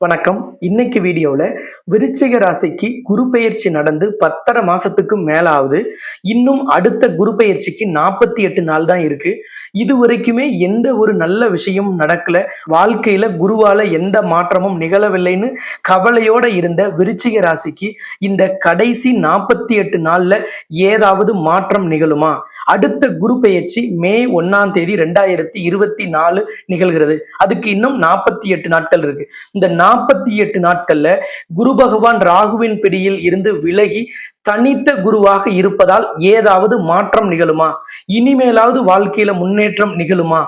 வணக்கம். இன்னைக்கு வீடியோவில் விருச்சிக ராசிக்கு குரு பெயர்ச்சி நடந்து பத்தரை மாசத்துக்கு மேல ஆகுது இன்னும் அடுத்த குரு பெயர்ச்சிக்கு நாற்பத்தி எட்டு நாள் தான் இருக்கு. இது வரைக்குமே எந்த ஒரு நல்ல விஷயமும் நடக்கல. வாழ்க்கையில குருவால எந்த மாற்றமும் நிகழவில்லைன்னு கவலையோட இருந்த விருச்சிக ராசிக்கு இந்த கடைசி நாற்பத்தி எட்டு நாள்ல ஏதாவது மாற்றம் நிகழுமா? அடுத்த குரு பெயர்ச்சி மே ஒன்னாம் தேதி ரெண்டாயிரத்தி இருபத்தி நாலு நிகழ்கிறது. அதுக்கு இன்னும் நாற்பத்தி எட்டு நாட்கள் இருக்கு. இந்த நாற்பத்தி எட்டு நாட்கள்ல குரு பகவான் ராகுவின் பிடியில் இருந்து விலகி தனித்த குருவாக இருப்பதால் ஏதாவது மாற்றம் நிகழுமா? இனிமேலாவது வாழ்க்கையில முன்னேற்றம் நிகழுமா?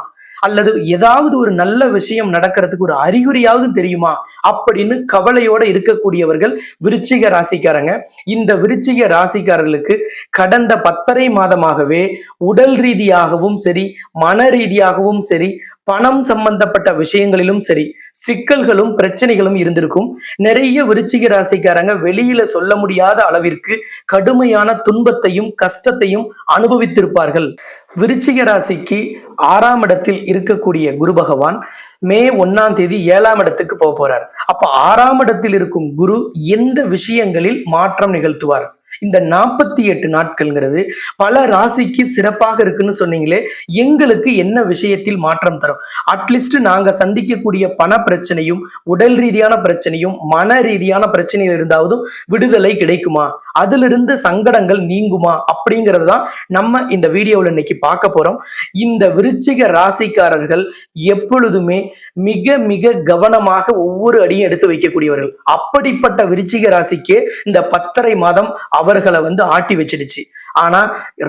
அல்லது ஏதாவது ஒரு நல்ல விஷயம் நடக்கிறதுக்கு ஒரு அறிகுறியாவது தெரியுமா அப்படின்னு கவலையோட இருக்கக்கூடியவர்கள் விருச்சிக ராசிக்காரங்க. இந்த விருச்சிக ராசிக்காரர்களுக்கு கடந்த பத்தரை மாதமாகவே உடல் ரீதியாகவும் சரி மன ரீதியாகவும் சரி பணம் சம்பந்தப்பட்ட விஷயங்களிலும் சரி சிக்கல்களும் பிரச்சனைகளும் இருந்திருக்கும். நிறைய விருச்சிக ராசிக்காரங்க வெளியில சொல்ல முடியாத அளவிற்கு கடுமையான துன்பத்தையும் கஷ்டத்தையும் அனுபவித்திருப்பார்கள். விருச்சிக ராசிக்கு ஆறாம் இடத்தில் இருக்கக்கூடிய குரு பகவான் மே ஒன்னாம் தேதி ஏழாம் இடத்துக்கு போக போறார். அப்ப ஆறாம் இடத்தில் இருக்கும் குரு எந்த விஷயங்களில் மாற்றம் நிகழ்த்துவார்? இந்த நாற்பத்தி எட்டு நாட்கள்ங்கிறது பல ராசிக்கு சிறப்பாக இருக்குன்னு சொன்னீங்களே எங்களுக்கு என்ன விஷயத்தில் மாற்றம் தரும்? அட்லீஸ்ட் நாங்க சந்திக்கக்கூடிய பண பிரச்சனையும் உடல் ரீதியான பிரச்சனையும் மன ரீதியான பிரச்சனையில் இருந்தாவதும் விடுதலை கிடைக்குமா? அதிலிருந்து சங்கடங்கள் நீங்குமா? அப்படிங்கிறது தான் நம்ம இந்த வீடியோவில் இன்னைக்கு பார்க்க போறோம். இந்த விருச்சிக ராசிக்காரர்கள் எப்பொழுதுமே மிக மிக கவனமாக ஒவ்வொரு அடியும் எடுத்து வைக்கக்கூடியவர்கள். அப்படிப்பட்ட விருச்சிக ராசிக்கு இந்த பத்தரை மாதம் அவர்களை வந்து ஆட்டி வச்சிடுச்சு. ஆனா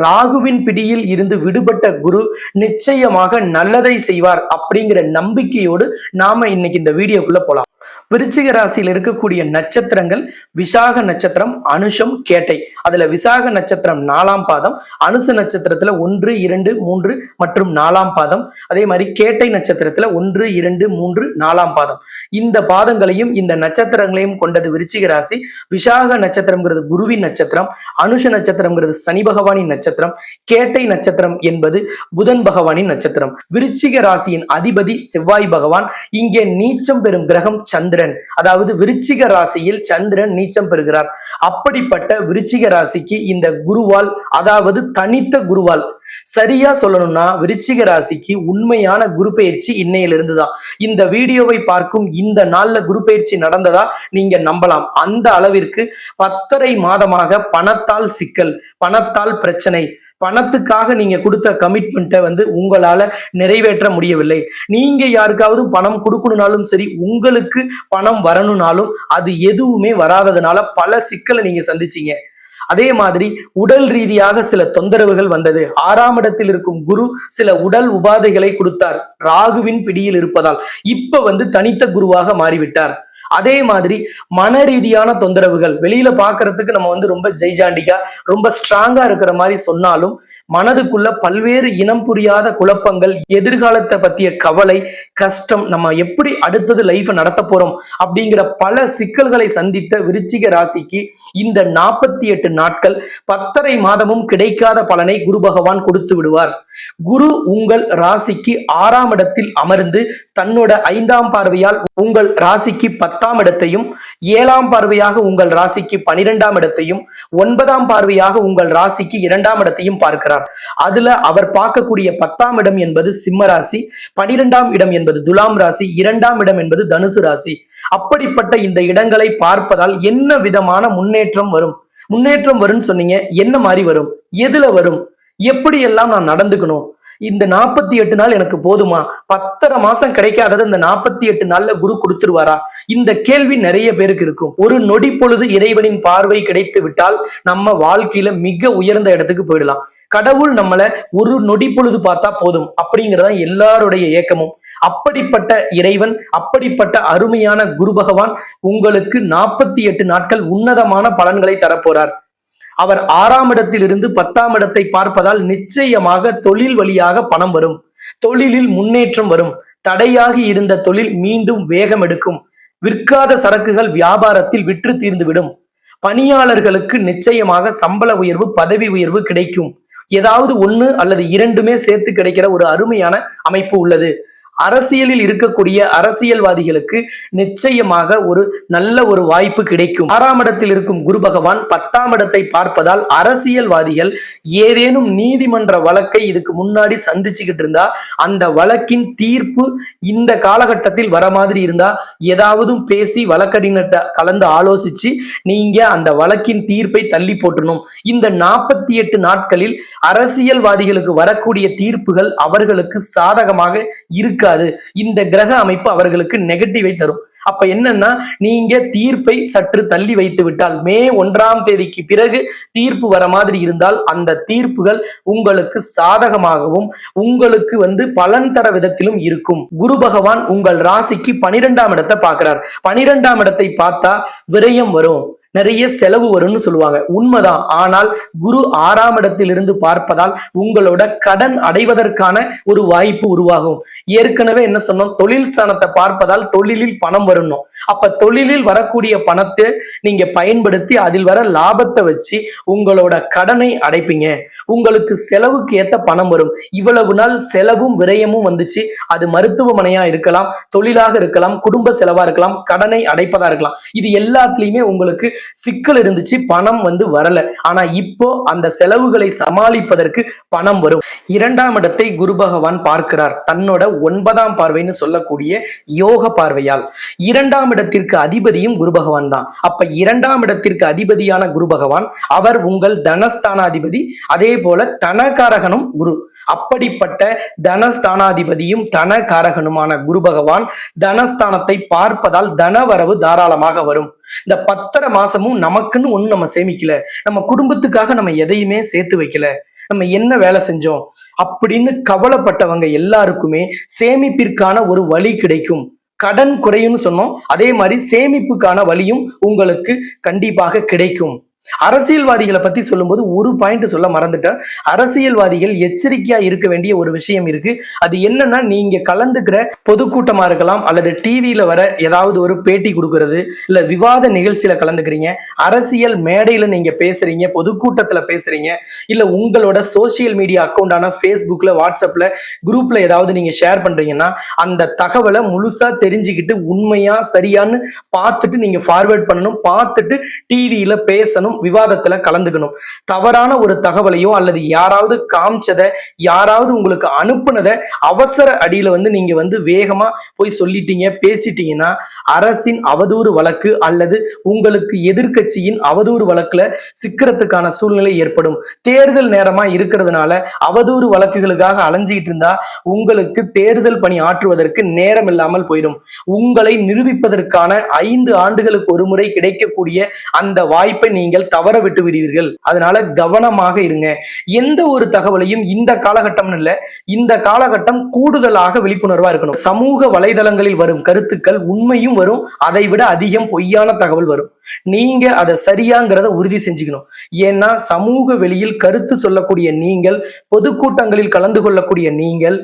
ராகுவின் பிடியில் இருந்து விடுபட்ட குரு நிச்சயமாக நல்லதை செய்வார் அப்படிங்கிற நம்பிக்கையோடு நாம இன்னைக்கு இந்த வீடியோக்குள்ள போலாம். விருச்சிக ராசியில் இருக்கக்கூடிய நட்சத்திரங்கள் விசாக நட்சத்திரம் அனுஷம் கேட்டை. அதுல விசாக நட்சத்திரம் நாலாம் பாதம் அனுச நட்சத்திரத்துல ஒன்று இரண்டு மூன்று மற்றும் நாலாம் பாதம். அதே மாதிரி கேட்டை நட்சத்திரத்துல ஒன்று இரண்டு மூன்று நாலாம் பாதம். இந்த பாதங்களையும் இந்த நட்சத்திரங்களையும் கொண்டது விருச்சிக ராசி. விசாக நட்சத்திரம்ங்கிறது குருவின் நட்சத்திரம் அனுஷ நட்சத்திரம்ங்கிறது சனி பகவானின் நட்சத்திரம் கேட்டை நட்சத்திரம் என்பது புதன் பகவானின் நட்சத்திரம். விருச்சிக ராசியின் அதிபதி செவ்வாய் பகவான். இங்கே நீச்சம் பெறும் கிரகம் சந்திரன். அதாவது விருச்சிக ராசியில் சந்திரன் நீச்சம் பெறுகிறார். அப்படிப்பட்ட விருச்சிக ராசிக்கு இந்த குருவால் அதாவது தனித்த குருவால் சரியா சொல்லணும்னா விருச்சிக ராசிக்கு உண்மையான குரு பயிற்சி இன்னையிலிருந்து தான் இந்த வீடியோவை பார்க்கும் இந்த நாள்ல குரு பயிற்சி நடந்ததா நீங்க நம்பலாம். அந்த அளவிற்கு பத்தரை மாதமாக பணத்தால் சிக்கல் பணத்தால் பிரச்சனை பணத்துக்காக நீங்க கொடுத்த கமிட்மெண்ட்டை வந்து உங்களால நிறைவேற்ற முடியவில்லை. நீங்க யாருக்காவது பணம் கொடுக்கணும்னாலும் சரி உங்களுக்கு பணம் வரணும்னாலும் அது எதுவுமே வராததுனால பல சிக்கலை நீங்க சந்திச்சீங்க. அதே மாதிரி உடல் ரீதியாக சில தொந்தரவுகள் வந்தது. ஆறாம் இடத்தில் இருக்கும் குரு சில உடல் உபாதைகளை கொடுத்தார். ராகுவின் பிடியில் இருப்பதால். இப்ப வந்து தனித்த குருவாக மாறிவிட்டார். அதே மாதிரி மன ரீதியான தொந்தரவுகள். வெளியில பாக்குறதுக்கு நம்ம வந்து ரொம்ப ஜெய்ஜாண்டிக்கா ரொம்ப ஸ்ட்ராங்கா இருக்கிற மாதிரி சொன்னாலும் மனதுக்குள்ள பல்வேறு இனம் புரியாத குழப்பங்கள் எதிர்காலத்தை பத்திய கவலை கஷ்டம் நம்ம எப்படி அடுத்தது லைஃப் நடத்த போறோம் அப்படிங்கிற பல சிக்கல்களை சந்தித்த விருச்சிக ராசிக்கு இந்த நாற்பத்தி எட்டு நாட்கள் பத்தரை மாதமும் கிடைக்காத பலனை குரு பகவான் கொடுத்து விடுவார். குரு உங்கள் ராசிக்கு ஆறாம் இடத்தில் அமர்ந்து தன்னோட ஐந்தாம் பார்வையால் உங்கள் ராசிக்கு பத்தாம் இடத்தையும் ஏழாம் பார்வையாக உங்கள் ராசிக்கு பனிரெண்டாம் இடத்தையும் ஒன்பதாம் பார்வையாக உங்கள் ராசிக்கு இரண்டாம் இடத்தையும் பார்க்கிறார். அதுல அவர் பார்க்கக்கூடிய பத்தாம் இடம் என்பது சிம்ம ராசி பனிரெண்டாம் இடம் என்பது துலாம் ராசி இரண்டாம் இடம் என்பது தனுசு ராசி. அப்படிப்பட்ட இந்த இடங்களை பார்ப்பதால் என்ன விதமான முன்னேற்றம் வரும்? முன்னேற்றம் வரும்னு சொன்னீங்க என்ன மாதிரி வரும்? எதுல வரும்? எப்படி எல்லாம் நான் நடந்துக்கணும்? இந்த நாற்பத்தி எட்டு நாள் எனக்கு போதுமா? பத்தரை மாசம் கிடைக்காதது இந்த நாற்பத்தி எட்டு நாள்ல குரு கொடுத்துருவாரா? இந்த கேள்வி நிறைய பேருக்கு இருக்கும். ஒரு நொடி பொழுது இறைவனின் பார்வை கிடைத்து விட்டால் நம்ம வாழ்க்கையில மிக உயர்ந்த இடத்துக்கு போயிடலாம். கடவுள் நம்மளை ஒரு நொடி பொழுது பார்த்தா போதும் அப்படிங்கறத எல்லாருடைய ஏக்கமும். அப்படிப்பட்ட இறைவன் அப்படிப்பட்ட அருமையான குரு பகவான் உங்களுக்கு நாற்பத்தி எட்டு நாட்கள் உன்னதமான பலன்களை தரப்போறார். அவர் ஆறாம் இடத்தில் இருந்து பத்தாம் இடத்தை பார்ப்பதால் நிச்சயமாக தொழில் வழியாக பணம் வரும். தொழிலில் முன்னேற்றம் வரும். தடையாகி இருந்த தொழில் மீண்டும் வேகம் எடுக்கும். விற்காத சரக்குகள் வியாபாரத்தில் விற்று தீர்ந்துவிடும். பணியாளர்களுக்கு நிச்சயமாக சம்பள உயர்வு பதவி உயர்வு கிடைக்கும். ஏதாவது ஒன்று அல்லது இரண்டுமே சேர்த்து கிடைக்கிற ஒரு அருமையான அமைப்பு உள்ளது. அரசியலில் இருக்கக்கூடிய அரசியல்வாதிகளுக்கு நிச்சயமாக ஒரு நல்ல ஒரு வாய்ப்பு கிடைக்கும். ஆறாம் இடத்தில் இருக்கும் குரு பகவான் பத்தாம் இடத்தை பார்ப்பதால் அரசியல்வாதிகள் ஏதேனும் நீதிமன்ற வழக்கை இதுக்கு முன்னாடி சந்திச்சுக்கிட்டு இருந்தா அந்த வழக்கின் தீர்ப்பு இந்த காலகட்டத்தில் வர மாதிரி இருந்தா ஏதாவதும் பேசி வழக்கறிஞர்கிட்ட கலந்து ஆலோசிச்சு நீங்க அந்த வழக்கின் தீர்ப்பை தள்ளி போட்டணும். இந்த நாற்பத்தி எட்டு நாட்களில் அரசியல்வாதிகளுக்கு வரக்கூடிய தீர்ப்புகள் அவர்களுக்கு சாதகமாக இருக்காது. இந்த கிரக அமைப்பு அவர்களுக்கு நெகட்டிவை தரும். அப்ப என்னன்னா நீங்க தீர்ப்பை சற்று தள்ளி வைத்து விட்டால் மே ஒன்றாம் தேதிக்கு பிறகு தீர்ப்பு வர மாதிரி இருந்தால் அந்த தீர்ப்புகள் உங்களுக்கு சாதகமாகவும் உங்களுக்கு வந்து பலன் தர விதத்திலும் இருக்கும். குரு பகவான் உங்கள் ராசிக்கு பனிரெண்டாம் இடத்தை பார்க்கிறார். பனிரெண்டாம் இடத்தை பார்த்தா விரயம் வரும். நிறைய செலவு வரும்னு சொல்லுவாங்க. உண்மைதான். ஆனால் குரு ஆறாம் இடத்திலிருந்து பார்ப்பதால் உங்களோட கடன் அடைவதற்கான ஒரு வாய்ப்பு உருவாகும். ஏற்கனவே என்ன சொன்னோம்? தொழில் ஸ்தானத்தை பார்ப்பதால் தொழிலில் பணம் வரணும். அப்ப தொழிலில் வரக்கூடிய பணத்தை நீங்க பயன்படுத்தி அதில் வர லாபத்தை வச்சு உங்களோட கடனை அடைப்பீங்க. உங்களுக்கு செலவுக்கு ஏத்த பணம் வரும். இவ்வளவு நாள் செலவும் விரயமும் வந்துச்சு. அது மருத்துவமனையா இருக்கலாம் தொழிலாக இருக்கலாம் குடும்ப செலவா இருக்கலாம் கடனை அடைப்பதா இருக்கலாம். இது எல்லாத்துலயுமே உங்களுக்கு சிக்கல் இருந்துச்சு பணம் வந்து வரல. ஆனா இப்போ அந்த செலவுகளை சமாளிப்பதற்கு பணம் வரும். இரண்டாம் இடத்தை குரு பகவான் பார்க்கிறார். தன்னோட ஒன்பதாம் பார்வைன்னு சொல்லக்கூடிய யோக பார்வையால். இரண்டாம் இடத்திற்கு அதிபதியும் குரு பகவான் தான். அப்ப இரண்டாம் இடத்திற்கு அதிபதியான குரு பகவான் அவர் உங்கள் தனஸ்தானாதிபதி அதே போல தனகாரகனும் குரு. அப்படிப்பட்ட தனஸ்தானாதிபதியும் தனகாரகனுமான குரு பகவான் தனஸ்தானத்தை பார்ப்பதால் தனவரவு தாராளமாக வரும். இந்த பத்தரை மாசமும் நமக்குன்னு ஒண்ணு நம்ம சேமிக்கல. நம்ம குடும்பத்துக்காக நம்ம எதையுமே சேர்த்து வைக்கல. நம்ம என்ன வேலை செஞ்சோம்? அப்படின்னு கவலைப்பட்டவங்க எல்லாருக்குமே சேமிப்பிற்கான ஒரு வழி கிடைக்கும். கடன் குறையும்னு சொன்னோம். அதே மாதிரி சேமிப்புக்கான வழியும் உங்களுக்கு கண்டிப்பாக கிடைக்கும். அரசியல்வாதிகளை பத்தி சொல்லும்போது ஒரு பாயிண்ட் சொல்ல மறந்துட்டேன் அரசியல்வாதிகள் எச்சரிக்கையா இருக்க வேண்டிய ஒரு விஷயம் இருக்கு. அது என்னன்னா நீங்க கலந்துக்கிற பொதுக்கூட்டமா இருக்கலாம் அல்லது டிவியில வர ஏதாவது ஒரு பேட்டி கொடுக்கறது இல்ல விவாத நிகழ்ச்சியில கலந்துக்கிறீங்க அரசியல் மேடையில நீங்க பேசுறீங்க பொதுக்கூட்டத்துல பேசுறீங்க இல்ல உங்களோட சோசியல் மீடியா அக்கௌண்டான ஃபேஸ்புக்ல வாட்ஸ்அப்ல குரூப்ல ஏதாவது நீங்க ஷேர் பண்றீங்கன்னா அந்த தகவலை முழுசா தெரிஞ்சுக்கிட்டு உண்மையா சரியான்னு பார்த்துட்டு நீங்க ஃபார்வேர்ட் பண்ணணும் பார்த்துட்டு டிவியில பேசணும் விவாதத்துல கலந்துக்கணும். தவறான ஒரு தகவலையோ அல்லது யாராவது காமிச்சதை யாராவது உங்களுக்கு அனுப்புனதை அவசர அடியில வந்து நீங்க வந்து வேகமா போய் சொல்லிட்டீங்க பேசிட்டீங்கன்னா அரசின் அவதூறு வழக்கு அல்லது உங்களுக்கு எதிர்கட்சியின் அவதூறு வழக்குல சிக்கிறதுக்கான சூழ்நிலை ஏற்படும். தேர்தல் நேரமா இருக்கிறதுனால அவதூறு வழக்குகளுக்காக அலைஞ்சிக்கிட்டு இருந்தா உங்களுக்கு தேர்தல் பணி ஆற்றுவதற்கு நேரம் இல்லாமல் போயிடும். உங்களை நிரூபிப்பதற்கான ஐந்து ஆண்டுகளுக்கு ஒரு முறை கிடைக்கக்கூடிய அந்த வாய்ப்பை நீங்கள் தவற விட்டு விடுவீர்கள். அதனால கவனமாக இருங்க. எந்த ஒரு தகவலையும் இந்த காலகட்டம் இல்ல இந்த காலகட்டம் கூடுதலாக விழிப்புணர்வா இருக்கணும். சமூக வலைதளங்களில் வரும் கருத்துக்கள் உண்மையும் வரும் அதை விட அதிகம் பொய்யான தகவல் வரும். நீங்க அதை சரியாங்கிறத உறுதி செஞ்சுக்கணும். ஏன்னா சமூக வெளியில் கருத்து சொல்லக்கூடிய நீங்கள் பொதுக்கூட்டங்களில் கலந்து கொள்ளக்கூடிய நீங்கள்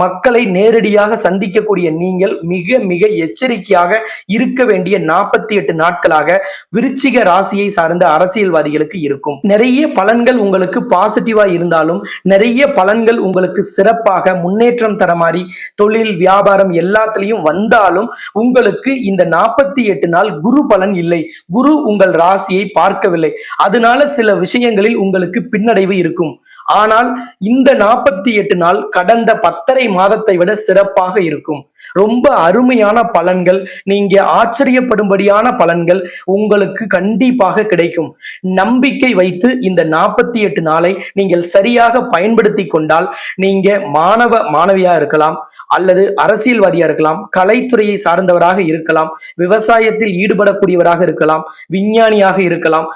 மக்களை நேரடியாக சந்திக்கக்கூடிய நீங்கள் மிக மிக எச்சரிக்கையாக இருக்க வேண்டிய நாற்பத்தி எட்டு நாட்களாக விருச்சிக ராசியை சார்ந்த அரசியல்வாதிகளுக்கு இருக்கும். நிறைய பலன்கள் உங்களுக்கு பாசிட்டிவா இருந்தாலும் நிறைய பலன்கள் உங்களுக்கு சிறப்பாக முன்னேற்றம் தர மாதிரி தொழில் வியாபாரம் எல்லாத்துலயும் வந்தாலும் உங்களுக்கு இந்த நாற்பத்தி எட்டு நாள் குரு பலன் இல்லை. குரு உங்கள் ராசியை பார்க்கவில்லை. அதனால சில விஷயங்களில் உங்களுக்கு பின்னடைவு இருக்கும். ஆனால் இந்த நாற்பத்தி எட்டு நாள் கடந்த பத்தரை மாதத்தை விட சிறப்பாக இருக்கும். ரொம்ப அருமையான பலன்கள் நீங்க ஆச்சரியப்படும்படியான பலன்கள் உங்களுக்கு கண்டிப்பாக கிடைக்கும். நம்பிக்கை வைத்து இந்த நாற்பத்தி எட்டு நாளை நீங்கள் சரியாக பயன்படுத்தி கொண்டால் நீங்க மாணவ மாணவியா இருக்கலாம் அல்லது அரசியல்வாதியா இருக்கலாம் கலைத்துறையை சார்ந்தவராக இருக்கலாம் விவசாயத்தில் ஈடுபடக்கூடியவராக இருக்கலாம் விஞ்ஞானியாக இருக்கலாம்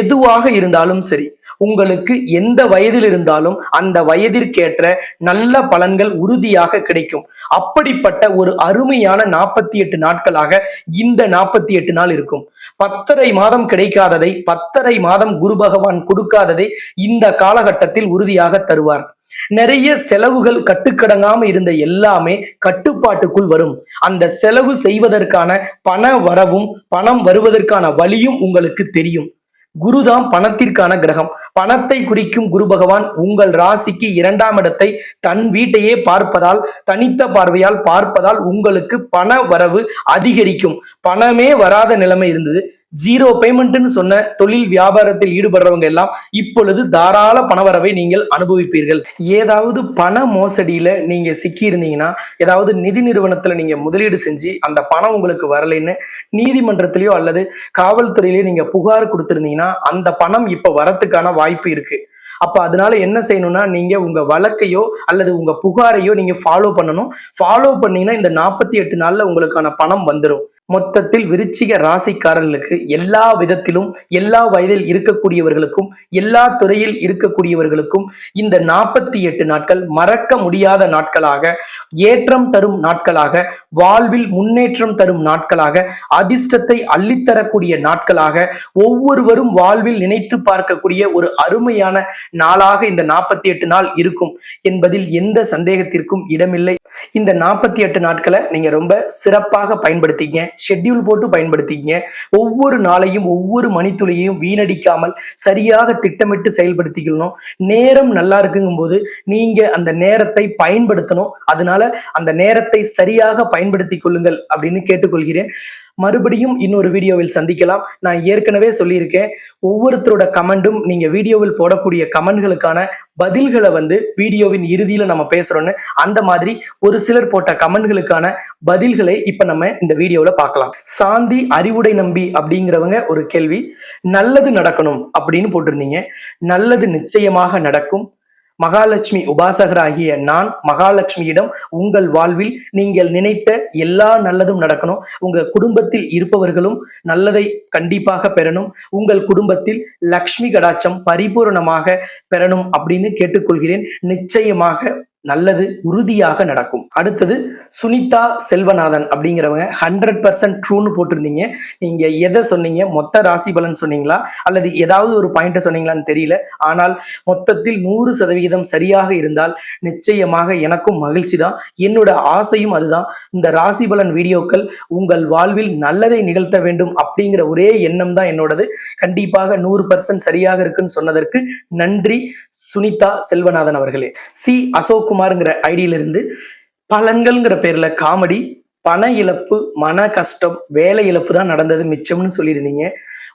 எதுவாக இருந்தாலும் சரி. உங்களுக்கு எந்த வயதில் இருந்தாலும் அந்த வயதிற்கேற்ற நல்ல பலன்கள் உறுதியாக கிடைக்கும். அப்படிப்பட்ட ஒரு அருமையான நாற்பத்தி எட்டு நாட்களாக இந்த நாற்பத்தி எட்டு நாள் இருக்கும். பத்தரை மாதம் கிடைக்காததை பத்தரை மாதம் குரு பகவான் கொடுக்காததை இந்த காலகட்டத்தில் உறுதியாக தருவார். நிறைய செலவுகள் கட்டுக்கடங்காம இருந்த எல்லாமே கட்டுப்பாட்டுக்குள் வரும். அந்த செலவு செய்வதற்கான பண வரவும் பணம் வருவதற்கான வழியும் உங்களுக்கு தெரியும். குருதான் பணத்திற்கான கிரகம். பணத்தை குறிக்கும் குரு பகவான் உங்கள் ராசிக்கு இரண்டாம் இடத்தை தன் வீட்டையே பார்ப்பதால் தனித்த பார்வையால் பார்ப்பதால் உங்களுக்கு பண வரவு அதிகரிக்கும். பணமே வராத நிலைமை இருந்தது. ஜீரோ பேமெண்ட்னு சொன்ன தொழில் வியாபாரத்தில் ஈடுபடுறவங்க எல்லாம் இப்பொழுது தாராள பணவரவை நீங்கள் அனுபவிப்பீர்கள். ஏதாவது பண மோசடியில நீங்க சிக்கி இருந்தீங்கன்னா ஏதாவது நிதி நிறுவனத்துல நீங்க முதலீடு செஞ்சு அந்த பணம் உங்களுக்கு வரலைன்னு நீதிமன்றத்திலேயோ அல்லது காவல்துறையிலேயோ நீங்க புகார் கொடுத்திருந்தீங்கன்னா அந்த பணம் இப்ப வரத்துக்கான வாய்ப்பு இருக்கு. அப்ப அதனால என்ன செய்யணும்னா நீங்க உங்க வழக்கையோ அல்லது உங்க புகாரையோ நீங்க ஃபாலோ பண்ணணும். ஃபாலோ பண்ணீங்கன்னா இந்த நாற்பத்தி எட்டு நாள்ல உங்களுக்கான பணம் வந்துடும் மொத்தத்தில் விருச்சிக ராசிக்காரர்களுக்கு எல்லா விதத்திலும் எல்லா வயதில் இருக்கக்கூடியவர்களுக்கும் எல்லா துறையில் இருக்கக்கூடியவர்களுக்கும் இந்த நாற்பத்தி எட்டு நாட்கள் மறக்க முடியாத நாட்களாக ஏற்றம் தரும் நாட்களாக வாழ்வில் முன்னேற்றம் தரும் நாட்களாக அதிர்ஷ்டத்தை அள்ளித்தரக்கூடிய நாட்களாக ஒவ்வொருவரும் வாழ்வில் நினைத்து பார்க்கக்கூடிய ஒரு அருமையான நாளாக இந்த நாற்பத்தி எட்டு நாள் இருக்கும் என்பதில் எந்த சந்தேகத்திற்கும் இடமில்லை. இந்த நாற்பத்தி எட்டு நாட்களை நீங்க ரொம்ப சிறப்பாக பயன்படுத்திங்க ஷெட்யூல் போட்டு பயன்படுத்திங்க ஒவ்வொரு நாளையும் ஒவ்வொரு மணித்துளியையும் வீணடிக்காமல் சரியாக திட்டமிட்டு செயல்படுத்திக்கணும். நேரம் நல்லா இருக்குங்கும் போது நீங்க அந்த நேரத்தை பயன்படுத்தணும். அதனால அந்த நேரத்தை சரியாக பயன்படுத்திக் கொள்ளுங்கள் அப்படின்னு கேட்டுக்கொள்கிறேன். மறுபடியும் இன்னொரு வீடியோவில் சந்திக்கலாம். நான் ஏற்கனவே சொல்லியிருக்கேன் ஒவ்வொருத்தரோட கமெண்டும் நீங்க வீடியோவில் போடக்கூடிய கமெண்ட்களுக்கான பதில்களை வந்து வீடியோவின் இறுதியில நம்ம பேசுறோம்னு அந்த மாதிரி ஒரு சிலர் போட்ட கமெண்ட்களுக்கான பதில்களை இப்ப நம்ம இந்த வீடியோல பார்க்கலாம். சாந்தி அறிவுடை நம்பி அப்படிங்கிறவங்க ஒரு கேள்வி நல்லது நடக்கணும் அப்படின்னு போட்டிருந்தீங்க. நல்லது நிச்சயமாக நடக்கும். மகாலட்சுமி உபாசகராகிய நான் மகாலட்சுமியிடம் உங்கள் வாழ்வில் நீங்கள் நினைத்த எல்லா நல்லதும் நடக்கணும். உங்க குடும்பத்தில் இருப்பவர்களும் நல்லதை கண்டிப்பாக பெறணும். உங்கள் குடும்பத்தில் லக்ஷ்மி கடாட்சம் பரிபூரணமாக பெறணும் அப்படின்னு கேட்டுக்கொள்கிறேன். நிச்சயமாக நல்லது உறுதியாக நடக்கும். அடுத்தது சுனிதா செல்வநாதன் அப்படிங்கிறவங்க ஹண்ட்ரட் பர்சன்ட் ட்ரூன்னு போட்டிருந்தீங்க. நீங்க எதை சொன்னீங்க? மொத்த ராசி பலன் சொன்னீங்களா? அல்லது ஏதாவது ஒரு பாயிண்ட்டை சொன்னீங்களான்னு தெரியல. ஆனால் மொத்தத்தில் நூறு சதவிகிதம் சரியாக இருந்தால் நிச்சயமாக எனக்கும் மகிழ்ச்சி தான். என்னோட ஆசையும் அதுதான். இந்த ராசி பலன் வீடியோக்கள் உங்கள் வாழ்வில் நல்லதை நிகழ்த்த வேண்டும் அப்படிங்கிற ஒரே எண்ணம் தான் என்னோடது. கண்டிப்பாக நூறு பர்சன்ட் சரியாக இருக்குன்னு சொன்னதற்கு நன்றி சுனிதா செல்வநாதன் அவர்களே. சி அசோக் குமார்ங்கிற ஐடியிலிருந்து பலன்கள்ங்கிற பேர்ல காமெடி பண இழப்பு மன கஷ்டம் வேலை இழப்பு தான் நடந்தது மிச்சம்னு சொல்லியிருந்தீங்க.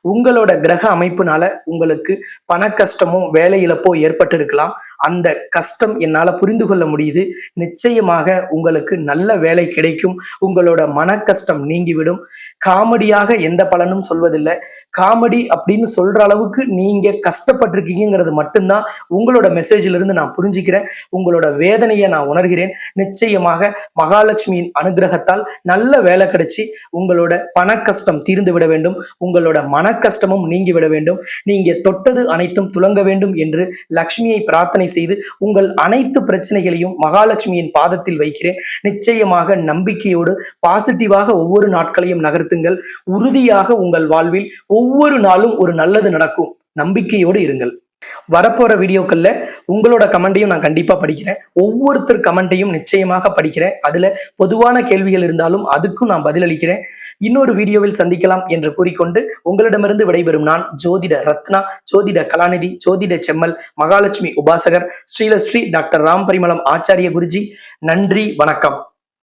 உங்களோட கிரக அமைப்புனால உங்களுக்கு பண கஷ்டமோ வேலை இழப்போ ஏற்பட்டு இருக்கலாம் அந்த கஷ்டம் என்னால் புரிந்து கொள்ள முடியுது. நிச்சயமாக உங்களுக்கு நல்ல வேலை கிடைக்கும். உங்களோட மன கஷ்டம் நீங்கிவிடும். காமெடியாக எந்த பலனும் சொல்வதில்லை. காமெடி அப்படின்னு சொல்ற அளவுக்கு நீங்க கஷ்டப்பட்டிருக்கீங்கிறது மட்டும்தான் உங்களோட மெசேஜில் இருந்து நான் புரிஞ்சுக்கிறேன். உங்களோட வேதனையை நான் உணர்கிறேன். நிச்சயமாக மகாலட்சுமியின் அனுகிரகத்தால் நல்ல வேலை கிடைச்சி உங்களோட பண கஷ்டம் தீர்ந்து விட வேண்டும். உங்களோட மன கஷ்டமும் நீங்கிவிட வேண்டும். நீங்க தொட்டது அனைத்தும் துலங்க வேண்டும் என்று லக்ஷ்மியை பிரார்த்தனை செய்து உங்கள் அனைத்து பிரச்சனைகளையும் மகாலட்சுமியின் பாதத்தில் வைக்கிறேன். நிச்சயமாக நம்பிக்கையோடு பாசிட்டிவாக ஒவ்வொரு நாட்களையும் நகர்த்துங்கள். உறுதியாக உங்கள் வாழ்வில் ஒவ்வொரு நாளும் ஒரு நல்லது நடக்கும். நம்பிக்கையோடு இருங்கள். வரப்போற வீடியோக்கள்ல உங்களோட கமெண்ட்டையும் நான் கண்டிப்பா படிக்கிறேன். ஒவ்வொருத்தர் கமெண்ட்டையும் நிச்சயமாக படிக்கிறேன். அதுல பொதுவான கேள்விகள் இருந்தாலும் அதுக்கும் நான் பதிலளிக்கிறேன் இன்னொரு வீடியோவில் சந்திக்கலாம் என்று கூறிக்கொண்டு உங்களிடமிருந்து விடைபெறும் நான் ஜோதிட ரத்னா ஜோதிட கலாநிதி ஜோதிட செம்மல் மகாலட்சுமி உபாசகர் ஸ்ரீலஸ்ரீ டாக்டர் ராம் பரிமளம் ஆச்சாரிய குருஜி. நன்றி வணக்கம்.